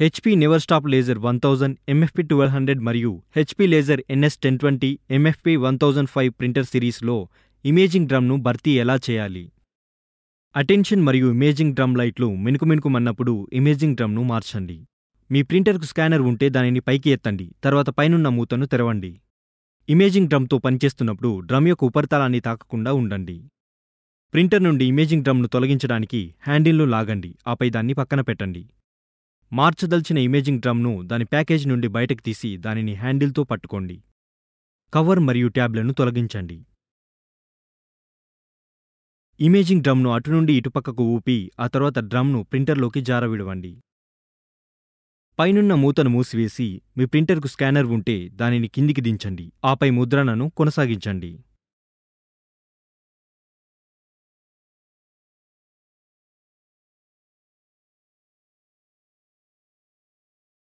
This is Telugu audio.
HP never stop laser one thousand MFP twelve hundred మరియు HP laser NS ten twenty MFP one thousand five printer సిరీస్లో ఇమేజింగ్ డ్రమ్ను భర్తీ ఎలా చేయాలి? అటెన్షన్ మరియు ఇమేజింగ్ డ్రమ్ లైట్లు మినుకు ఇమేజింగ్ డ్రమ్ను మార్చండి. మీ ప్రింటర్కు స్కానర్ ఉంటే దానిని పైకి ఎత్తండి తర్వాత పైనున్న మూతను తెరవండి. ఇమేజింగ్ డ్రమ్తో పనిచేస్తున్నప్పుడు డ్రమ్ యొక్క ఉపరితలాన్ని తాకకుండా ఉండండి. ప్రింటర్ నుండి ఇమేజింగ్ డ్రమ్ను తొలగించడానికి హ్యాండిల్ను లాగండి ఆపై దాన్ని పక్కన పెట్టండి. మార్చదలిచిన ఇమేజింగ్ డ్రమ్ను దాని ప్యాకేజ్ నుండి బయటకు తీసి దానిని హ్యాండిల్తో పట్టుకోండి. కవర్ మరియు ట్యాబ్లను తొలగించండి. ఇమేజింగ్ డ్రమ్ను అటు నుండి ఇటుపక్కకు ఊపి ఆ తర్వాత డ్రమ్ను ప్రింటర్లోకి జారవిడవండి. పైనున్న మూతను మూసివేసి మీ ప్రింటర్కు స్కానర్ ఉంటే దానిని కిందికి దించండి. ఆపై ముద్రణను కొనసాగించండి.